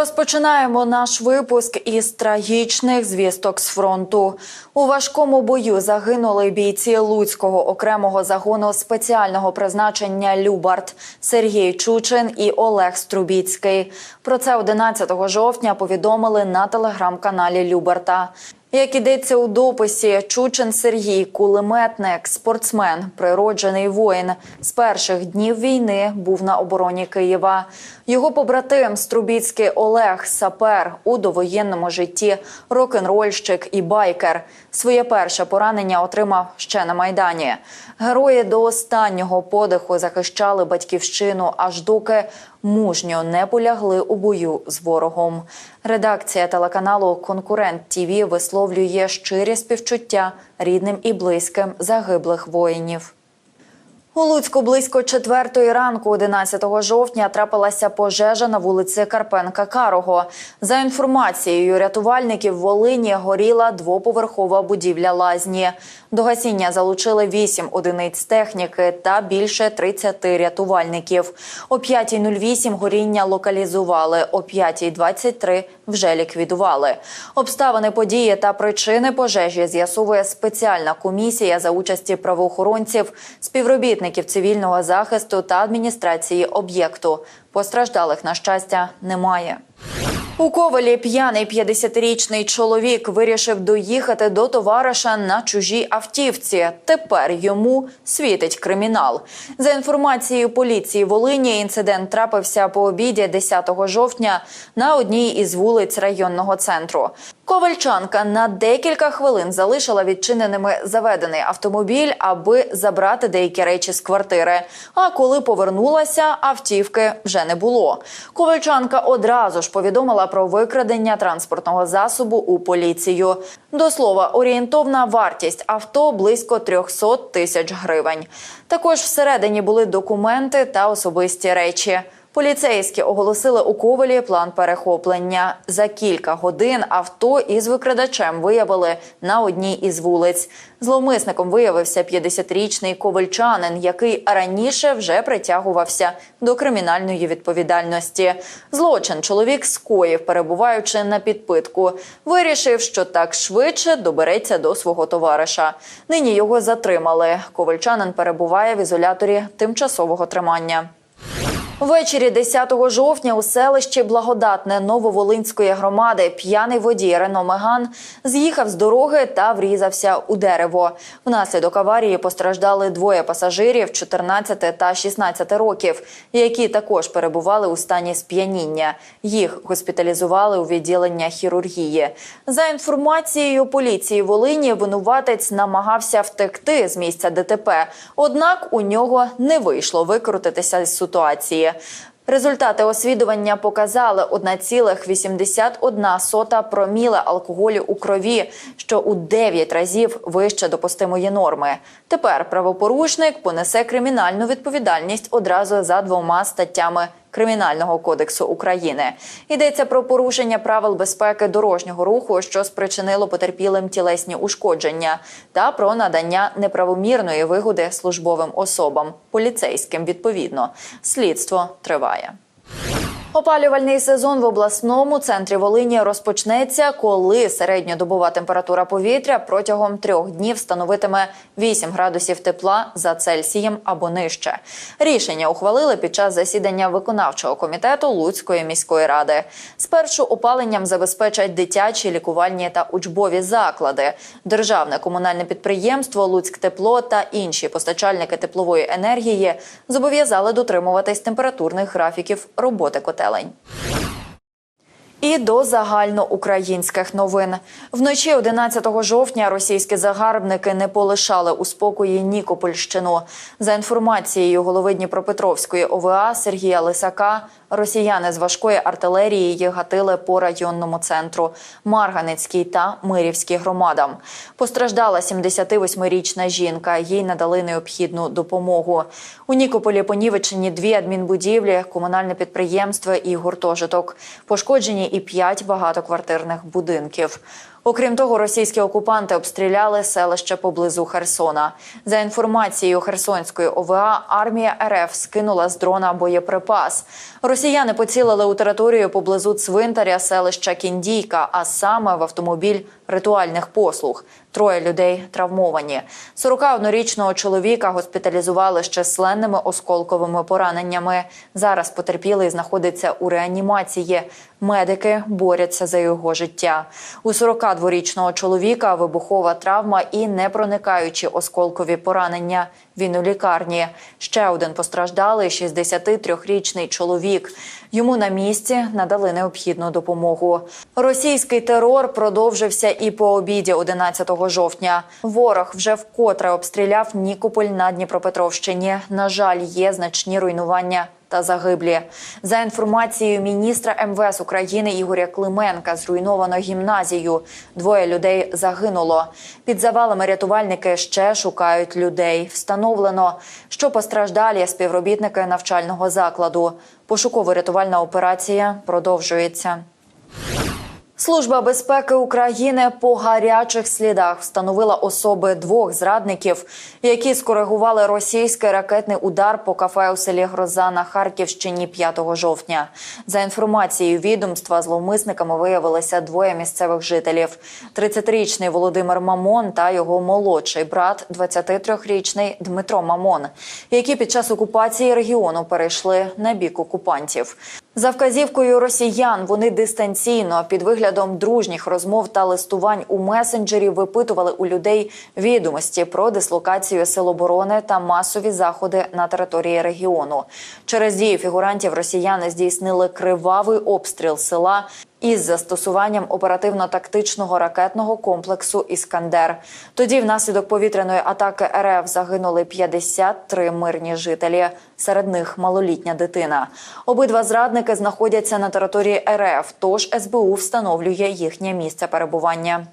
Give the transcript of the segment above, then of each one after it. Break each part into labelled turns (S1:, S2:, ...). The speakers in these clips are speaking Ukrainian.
S1: Розпочинаємо наш випуск із трагічних звісток з фронту. У важкому бою загинули бійці Луцького окремого загону спеціального призначення Любарт Сергій Чучин і Олег Струбіцький. Про це 11 жовтня повідомили на телеграм-каналі Любарта. Як ідеться у дописі, Чучин Сергій, кулеметник, спортсмен, природжений воїн. З перших днів війни був на обороні Києва. Його побратим Струбіцький Олег, сапер у довоєнному житті, рок-н-рольщик і байкер. Своє перше поранення отримав ще на майдані. Герої до останнього подиху захищали батьківщину, аж доки мужньо не полягли у бою з ворогом. Редакція телеканалу Конкурент ТІВІ висловлює щирі співчуття рідним і близьким загиблих воїнів. У Луцьку близько четвертої ранку, 11 жовтня, трапилася пожежа на вулиці Карпенка Карого. За інформацією рятувальників Волині горіла двоповерхова будівля лазні. До гасіння залучили 8 одиниць техніки та більше 30 рятувальників. О 5.08 горіння локалізували, о 5.23 вже ліквідували. Обставини події та причини пожежі з'ясовує спеціальна комісія за участі правоохоронців, співробітників цивільного захисту та адміністрації об'єкту. Постраждалих на щастя немає. У Ковалі п'яний 50-річний чоловік вирішив доїхати до товариша на чужій автівці. Тепер йому світить кримінал. За інформацією поліції Волині, інцидент трапився по обіді 10 жовтня на одній із вулиць районного центру. Ковальчанка на декілька хвилин залишила відчиненими заведений автомобіль, аби забрати деякі речі з квартири. А коли повернулася, автівки вже не було. Ковальчанка одразу ж повідомила про викрадення транспортного засобу у поліцію. До слова, орієнтовна вартість авто близько 300 тисяч гривень. Також всередині були документи та особисті речі. Поліцейські оголосили у Ковалі план перехоплення. За кілька годин авто із викрадачем виявили на одній із вулиць. Зловмисником виявився 50-річний ковальчанин, який раніше вже притягувався до кримінальної відповідальності. Злочин чоловік скоїв, перебуваючи на підпитку. Вирішив, що так швидше добереться до свого товариша. Нині його затримали. Ковальчанин перебуває в ізоляторі тимчасового тримання. Ввечері 10 жовтня у селищі Благодатне Нововолинської громади п'яний водій Рено Меган з'їхав з дороги та врізався у дерево. Внаслідок аварії постраждали двоє пасажирів 14 та 16 років, які також перебували у стані сп'яніння. Їх госпіталізували у відділення хірургії. За інформацією поліції Волині, винуватець намагався втекти з місця ДТП, однак у нього не вийшло викрутитися з ситуації. Результати освідування показали 1,81 проміле алкоголю у крові, що у 9 разів вище допустимої норми. Тепер правопорушник понесе кримінальну відповідальність одразу за двома статтями Кримінального кодексу України. Йдеться про порушення правил безпеки дорожнього руху, що спричинило потерпілим тілесні ушкодження, та про надання неправомірної вигоди службовим особам, поліцейським відповідно. Слідство триває. Опалювальний сезон в обласному центрі Волині розпочнеться, коли середньодобова температура повітря протягом трьох днів становитиме 8 градусів тепла за Цельсієм або нижче. Рішення ухвалили під час засідання виконавчого комітету Луцької міської ради. Спершу опаленням забезпечать дитячі, лікувальні та учбові заклади. Державне комунальне підприємство Луцьктепло та інші постачальники теплової енергії зобов'язали дотримуватись температурних графіків роботи котелень котелень. І до загальноукраїнських новин вночі 11 жовтня російські загарбники не полишали у спокої Нікопольщину. За інформацією голови Дніпропетровської ОВА Сергія Лисака, росіяни з важкої артилерії гатили по районному центру Марганецькій та Мирівській громадам. Постраждала 78-річна жінка. Їй надали необхідну допомогу. У Нікополі понівечені дві адмінбудівлі, комунальне підприємство і гуртожиток. Пошкоджені і п'ять багатоквартирних будинків. Окрім того, російські окупанти обстріляли селище поблизу Херсона. За інформацією Херсонської ОВА, армія РФ скинула з дрона боєприпас. Росіяни поцілили у територію поблизу цвинтаря селища Кіндійка, а саме в автомобіль ритуальних послуг. Троє людей травмовані. 41-річного чоловіка госпіталізували з численними осколковими пораненнями. Зараз потерпілий знаходиться у реанімації. Медики борються за його життя. У 42-річного чоловіка вибухова травма і непроникаючі осколкові поранення. Він у лікарні. Ще один постраждалий 63-річний чоловік. Йому на місці надали необхідну допомогу. Російський терор продовжився і по обіді 11 жовтня. Ворог вже вкотре обстріляв Нікополь на Дніпропетровщині. На жаль, є значні руйнування та загиблі. За інформацією міністра МВС України Ігоря Клименка, зруйновано гімназію. Двоє людей загинуло. Під завалами рятувальники ще шукають людей. Встановлено, що постраждалі співробітники навчального закладу. Пошуково-рятувальна операція продовжується. Служба безпеки України по гарячих слідах встановила особи двох зрадників, які скоригували російський ракетний удар по кафе у селі Гроза на Харківщині 5 жовтня. За інформацією відомства, зловмисниками виявилися двоє місцевих жителів: 30-річний Володимир Мамон та його молодший брат, 23-річний Дмитро Мамон, які під час окупації регіону перейшли на бік окупантів. За вказівкою росіян вони дистанційно під виглядом дружніх розмов та листувань у месенджері випитували у людей відомості про дислокацію сил оборони та масові заходи на території регіону. Через дії фігурантів росіяни здійснили кривавий обстріл села із застосуванням оперативно-тактичного ракетного комплексу Іскандер. Тоді, внаслідок повітряної атаки РФ загинули 53 мирні жителі. Серед них малолітня дитина. Обидва зрадники знаходяться на території РФ, тож СБУ встановлює їхнє місце перебування.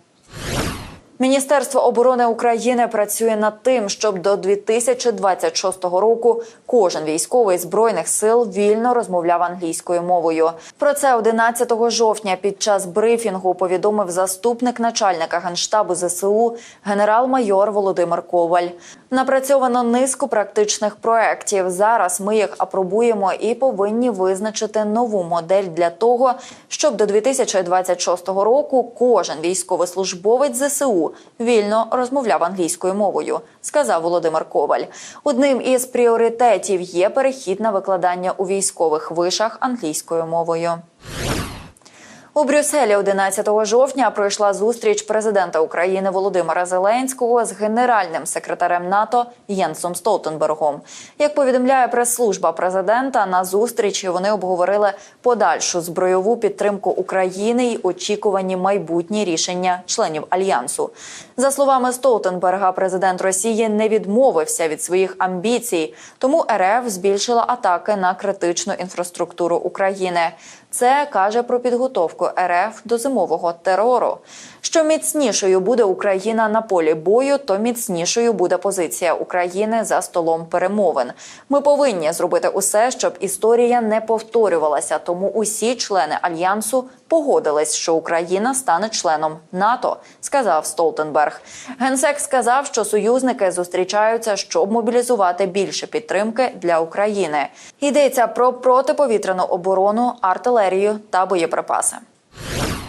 S1: Міністерство оборони України працює над тим, щоб до 2026 року кожен військовий збройних сил вільно розмовляв англійською мовою. Про це 11 жовтня під час брифінгу повідомив заступник начальника генштабу ЗСУ генерал-майор Володимир Коваль. Напрацьовано низку практичних проєктів. Зараз ми їх апробуємо і повинні визначити нову модель для того, щоб до 2026 року кожен військовослужбовець ЗСУ вільно розмовляв англійською мовою, сказав Володимир Коваль. Одним із пріоритетів є перехід на викладання у військових вишах англійською мовою. У Брюсселі 11 жовтня пройшла зустріч президента України Володимира Зеленського з генеральним секретарем НАТО Єнсом Столтенбергом. Як повідомляє прес-служба президента, на зустрічі вони обговорили подальшу збройову підтримку України й очікувані майбутні рішення членів альянсу. За словами Столтенберга, президент Росії не відмовився від своїх амбіцій, тому РФ збільшила атаки на критичну інфраструктуру України. Це каже про підготовку РФ до зимового терору. Що міцнішою буде Україна на полі бою, то міцнішою буде позиція України за столом перемовин. Ми повинні зробити усе, щоб історія не повторювалася. Тому усі члени альянсу погодились, що Україна стане членом НАТО, сказав Столтенберг. Генсек сказав, що союзники зустрічаються, щоб мобілізувати більше підтримки для України. Йдеться про протиповітряну оборону, артилерію та боєприпаси.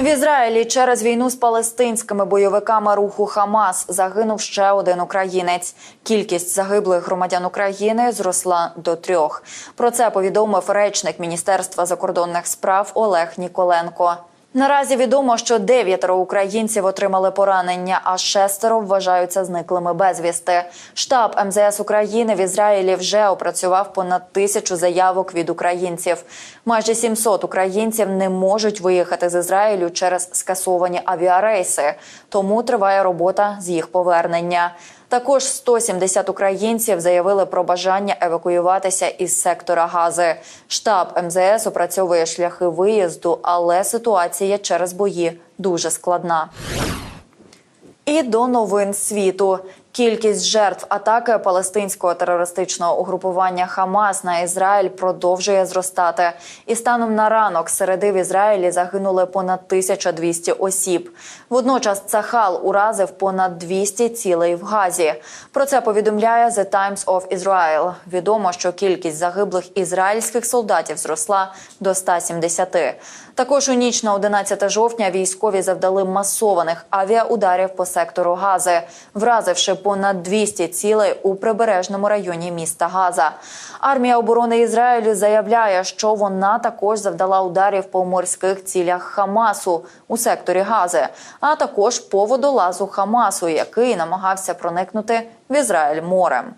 S1: В Ізраїлі через війну з палестинськими бойовиками руху Хамас загинув ще один українець. Кількість загиблих громадян України зросла до трьох. Про це повідомив речник Міністерства закордонних справ Олег Ніколенко. Наразі відомо, що дев'ятеро українців отримали поранення, а шестеро вважаються зниклими безвісти. Штаб МЗС України в Ізраїлі вже опрацював понад тисячу заявок від українців. Майже 700 українців не можуть виїхати з Ізраїлю через скасовані авіарейси, тому триває робота з їх повернення. Також 170 українців заявили про бажання евакуюватися із сектора Гази. Штаб МЗС опрацьовує шляхи виїзду, але ситуація через бої дуже складна. І до новин світу Кількість жертв атаки палестинського терористичного угрупування Хамас на Ізраїль продовжує зростати. І станом на ранок середи в Ізраїлі загинули понад 1200 осіб. Водночас Цахал уразив понад 200 цілей в Газі. Про це повідомляє The Times of Israel. Відомо, що кількість загиблих ізраїльських солдатів зросла до 170. Також у ніч на 11 жовтня військові завдали масованих авіаударів по сектору Гази, вразивши понад 200 цілей у прибережному районі міста Газа. Армія оборони Ізраїлю заявляє, що вона також завдала ударів по морських цілях Хамасу у секторі Гази, а також по водолазу Хамасу, який намагався проникнути в Ізраїль морем.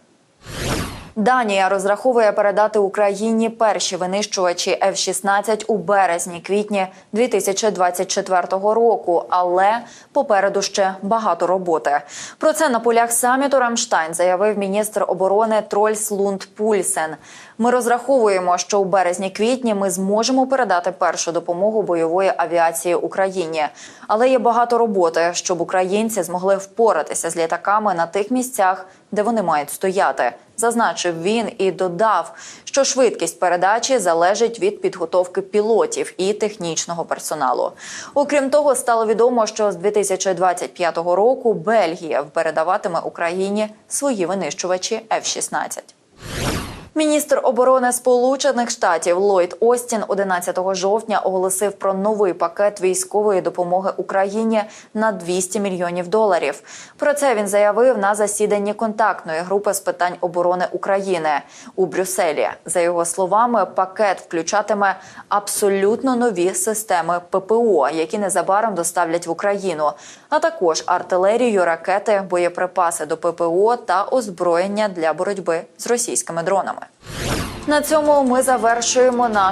S1: Данія розраховує передати Україні перші винищувачі F-16 у березні-квітні 2024 року, але попереду ще багато роботи. Про це на полях саміту Рамштайн заявив міністр оборони Трольс Лунд Пульсен. Ми розраховуємо, що у березні-квітні ми зможемо передати першу допомогу бойової авіації Україні. Але є багато роботи, щоб українці змогли впоратися з літаками на тих місцях, де вони мають стояти. Зазначив він і додав, що швидкість передачі залежить від підготовки пілотів і технічного персоналу. Окрім того, стало відомо, що з 2025 року Бельгія передаватиме Україні свої винищувачі F-16. Міністр оборони Сполучених Штатів Ллойд Остін 11 жовтня оголосив про новий пакет військової допомоги Україні на 200 мільйонів доларів. Про це він заявив на засіданні контактної групи з питань оборони України у Брюсселі. За його словами, пакет включатиме абсолютно нові системи ППО, які незабаром доставлять в Україну, а також артилерію, ракети, боєприпаси до ППО та озброєння для боротьби з російськими дронами. На цьому ми завершуємо наш.